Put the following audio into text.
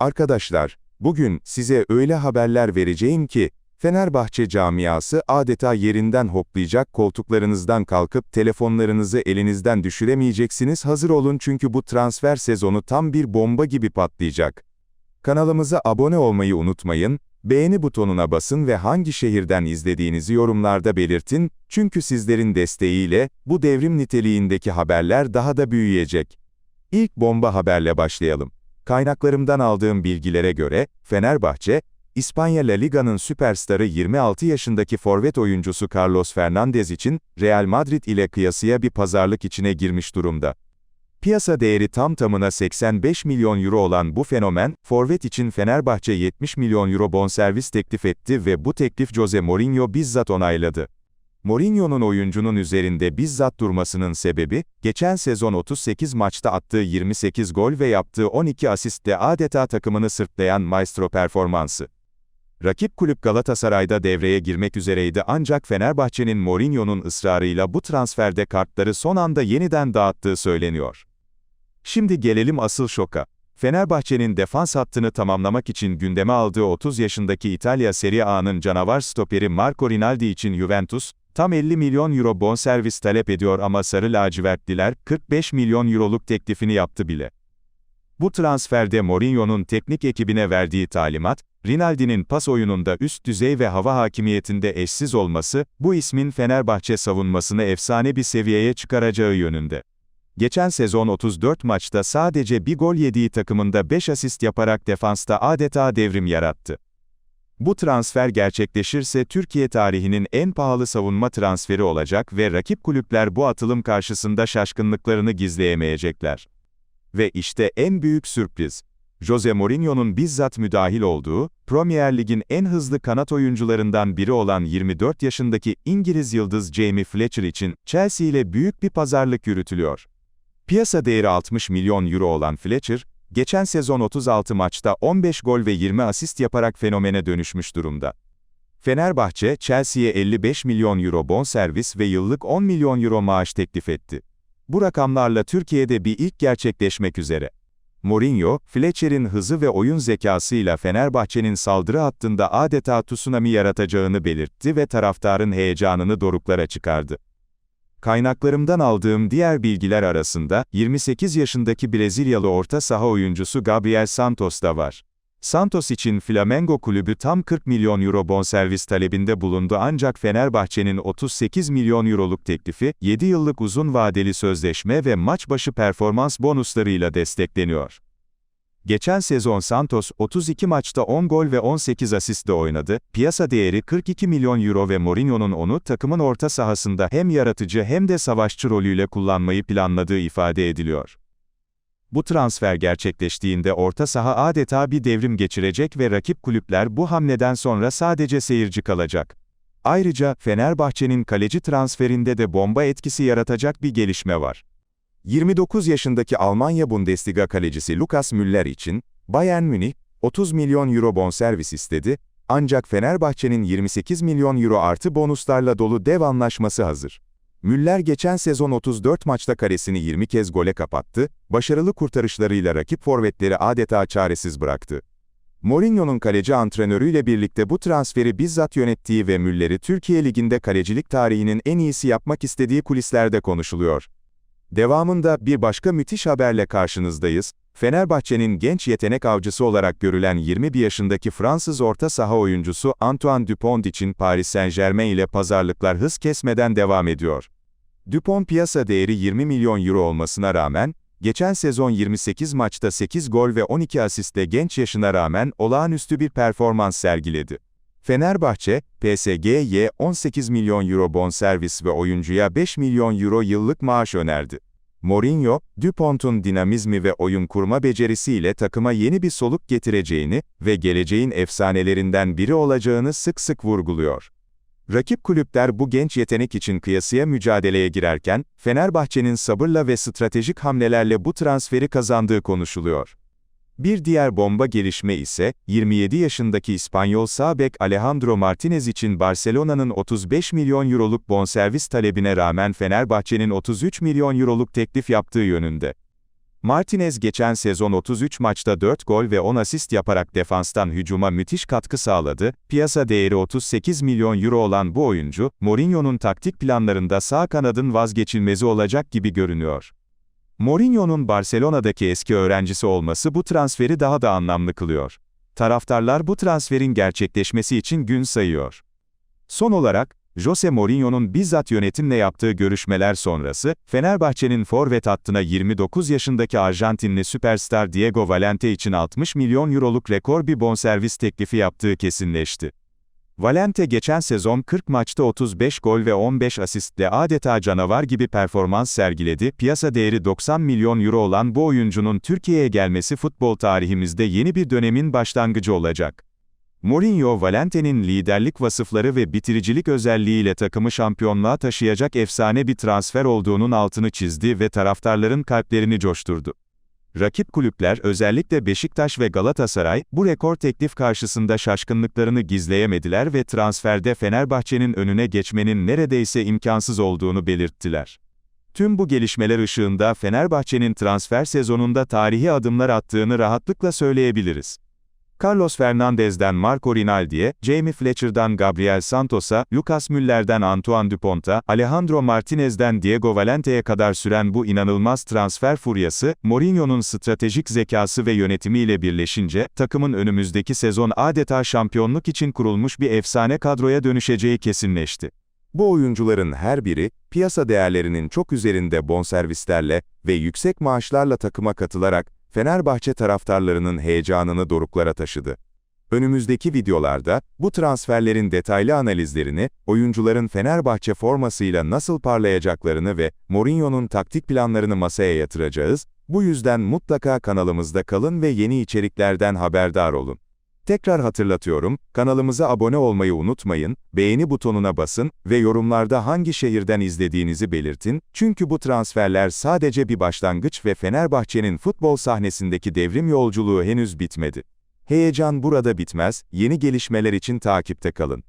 Arkadaşlar, bugün size öyle haberler vereceğim ki, Fenerbahçe camiası adeta yerinden hoplayacak koltuklarınızdan kalkıp telefonlarınızı elinizden düşüremeyeceksiniz hazır olun çünkü bu transfer sezonu tam bir bomba gibi patlayacak. Kanalımıza abone olmayı unutmayın, beğeni butonuna basın ve hangi şehirden izlediğinizi yorumlarda belirtin, çünkü sizlerin desteğiyle, bu devrim niteliğindeki haberler daha da büyüyecek. İlk bomba haberle başlayalım. Kaynaklarımdan aldığım bilgilere göre, Fenerbahçe, İspanya La Liga'nın süperstarı 26 yaşındaki forvet oyuncusu Carlos Fernandez için, Real Madrid ile kıyasıya bir pazarlık içine girmiş durumda. Piyasa değeri tam tamına 85 milyon euro olan bu fenomen, forvet için Fenerbahçe 70 milyon euro bonservis teklif etti ve bu teklif Jose Mourinho bizzat onayladı. Mourinho'nun oyuncunun üzerinde bizzat durmasının sebebi, geçen sezon 38 maçta attığı 28 gol ve yaptığı 12 asistle adeta takımını sırtlayan maestro performansı. Rakip kulüp Galatasaray'da devreye girmek üzereydi ancak Fenerbahçe'nin Mourinho'nun ısrarıyla bu transferde kartları son anda yeniden dağıttığı söyleniyor. Şimdi gelelim asıl şoka. Fenerbahçe'nin defans hattını tamamlamak için gündeme aldığı 30 yaşındaki İtalya Serie A'nın canavar stoperi Marco Rinaldi için Juventus, tam 50 milyon euro bonservis talep ediyor ama Sarı Lacivertliler, 45 milyon euroluk teklifini yaptı bile. Bu transferde Mourinho'nun teknik ekibine verdiği talimat, Rinaldi'nin pas oyununda üst düzey ve hava hakimiyetinde eşsiz olması, bu ismin Fenerbahçe savunmasını efsane bir seviyeye çıkaracağı yönünde. Geçen sezon 34 maçta sadece bir gol yediği takımında 5 asist yaparak defansta adeta devrim yarattı. Bu transfer gerçekleşirse Türkiye tarihinin en pahalı savunma transferi olacak ve rakip kulüpler bu atılım karşısında şaşkınlıklarını gizleyemeyecekler. Ve işte en büyük sürpriz. Jose Mourinho'nun bizzat müdahil olduğu, Premier Lig'in en hızlı kanat oyuncularından biri olan 24 yaşındaki İngiliz yıldız Jamie Fletcher için Chelsea ile büyük bir pazarlık yürütülüyor. Piyasa değeri 60 milyon euro olan Fletcher, geçen sezon 36 maçta 15 gol ve 20 asist yaparak fenomene dönüşmüş durumda. Fenerbahçe, Chelsea'ye 55 milyon euro bonservis ve yıllık 10 milyon euro maaş teklif etti. Bu rakamlarla Türkiye'de bir ilk gerçekleşmek üzere. Mourinho, Fletcher'in hızı ve oyun zekasıyla Fenerbahçe'nin saldırı hattında adeta tsunami yaratacağını belirtti ve taraftarın heyecanını doruklara çıkardı. Kaynaklarımdan aldığım diğer bilgiler arasında, 28 yaşındaki Brezilyalı orta saha oyuncusu Gabriel Santos da var. Santos için Flamengo kulübü tam 40 milyon euro bonservis talebinde bulundu ancak Fenerbahçe'nin 38 milyon euroluk teklifi, 7 yıllık uzun vadeli sözleşme ve maç başı performans bonuslarıyla destekleniyor. Geçen sezon Santos, 32 maçta 10 gol ve 18 asistle oynadı, piyasa değeri 42 milyon euro ve Mourinho'nun onu takımın orta sahasında hem yaratıcı hem de savaşçı rolüyle kullanmayı planladığı ifade ediliyor. Bu transfer gerçekleştiğinde orta saha adeta bir devrim geçirecek ve rakip kulüpler bu hamleden sonra sadece seyirci kalacak. Ayrıca, Fenerbahçe'nin kaleci transferinde de bomba etkisi yaratacak bir gelişme var. 29 yaşındaki Almanya Bundesliga kalecisi Lukas Müller için, Bayern Münih, 30 milyon euro bonservis istedi, ancak Fenerbahçe'nin 28 milyon euro artı bonuslarla dolu dev anlaşması hazır. Müller geçen sezon 34 maçta karesini 20 kez gole kapattı, başarılı kurtarışlarıyla rakip forvetleri adeta çaresiz bıraktı. Mourinho'nun kaleci antrenörüyle birlikte bu transferi bizzat yönettiği ve Müller'i Türkiye Ligi'nde kalecilik tarihinin en iyisi yapmak istediği kulislerde konuşuluyor. Devamında bir başka müthiş haberle karşınızdayız. Fenerbahçe'nin genç yetenek avcısı olarak görülen 21 yaşındaki Fransız orta saha oyuncusu Antoine Dupont için Paris Saint-Germain ile pazarlıklar hız kesmeden devam ediyor. Dupont piyasa değeri 20 milyon euro olmasına rağmen, geçen sezon 28 maçta 8 gol ve 12 asistle genç yaşına rağmen olağanüstü bir performans sergiledi. Fenerbahçe, PSG'ye 18 milyon euro bonservis ve oyuncuya 5 milyon euro yıllık maaş önerdi. Mourinho, Dupont'un dinamizmi ve oyun kurma becerisiyle takıma yeni bir soluk getireceğini ve geleceğin efsanelerinden biri olacağını sık sık vurguluyor. Rakip kulüpler bu genç yetenek için kıyasıya mücadeleye girerken, Fenerbahçe'nin sabırla ve stratejik hamlelerle bu transferi kazandığı konuşuluyor. Bir diğer bomba gelişme ise, 27 yaşındaki İspanyol sağ bek Alejandro Martinez için Barcelona'nın 35 milyon euroluk bonservis talebine rağmen Fenerbahçe'nin 33 milyon euroluk teklif yaptığı yönünde. Martinez geçen sezon 33 maçta 4 gol ve 10 asist yaparak defanstan hücuma müthiş katkı sağladı. Piyasa değeri 38 milyon euro olan bu oyuncu, Mourinho'nun taktik planlarında sağ kanadın vazgeçilmezi olacak gibi görünüyor. Mourinho'nun Barcelona'daki eski öğrencisi olması bu transferi daha da anlamlı kılıyor. Taraftarlar bu transferin gerçekleşmesi için gün sayıyor. Son olarak, Jose Mourinho'nun bizzat yönetimle yaptığı görüşmeler sonrası, Fenerbahçe'nin forvet hattına 29 yaşındaki Arjantinli süperstar Diego Valente için 60 milyon euroluk rekor bir bonservis teklifi yaptığı kesinleşti. Valente geçen sezon 40 maçta 35 gol ve 15 asistle adeta canavar gibi performans sergiledi. Piyasa değeri 90 milyon euro olan bu oyuncunun Türkiye'ye gelmesi futbol tarihimizde yeni bir dönemin başlangıcı olacak. Mourinho, Valente'nin liderlik vasıfları ve bitiricilik özelliğiyle takımı şampiyonluğa taşıyacak efsane bir transfer olduğunun altını çizdi ve taraftarların kalplerini coşturdu. Rakip kulüpler, özellikle Beşiktaş ve Galatasaray, bu rekor teklif karşısında şaşkınlıklarını gizleyemediler ve transferde Fenerbahçe'nin önüne geçmenin neredeyse imkansız olduğunu belirttiler. Tüm bu gelişmeler ışığında Fenerbahçe'nin transfer sezonunda tarihi adımlar attığını rahatlıkla söyleyebiliriz. Carlos Fernandez'den Marco Rinaldi'ye, Jamie Fletcher'dan Gabriel Santos'a, Lucas Müller'den Antoine Dupont'a, Alejandro Martinez'den Diego Valente'ye kadar süren bu inanılmaz transfer furyası, Mourinho'nun stratejik zekası ve yönetimiyle birleşince, takımın önümüzdeki sezon adeta şampiyonluk için kurulmuş bir efsane kadroya dönüşeceği kesinleşti. Bu oyuncuların her biri, piyasa değerlerinin çok üzerinde bonservislerle ve yüksek maaşlarla takıma katılarak, Fenerbahçe taraftarlarının heyecanını doruklara taşıdı. Önümüzdeki videolarda, bu transferlerin detaylı analizlerini, oyuncuların Fenerbahçe formasıyla nasıl parlayacaklarını ve Mourinho'nun taktik planlarını masaya yatıracağız, bu yüzden mutlaka kanalımızda kalın ve yeni içeriklerden haberdar olun. Tekrar hatırlatıyorum, kanalımıza abone olmayı unutmayın, beğeni butonuna basın ve yorumlarda hangi şehirden izlediğinizi belirtin, çünkü bu transferler sadece bir başlangıç ve Fenerbahçe'nin futbol sahnesindeki devrim yolculuğu henüz bitmedi. Heyecan burada bitmez, yeni gelişmeler için takipte kalın.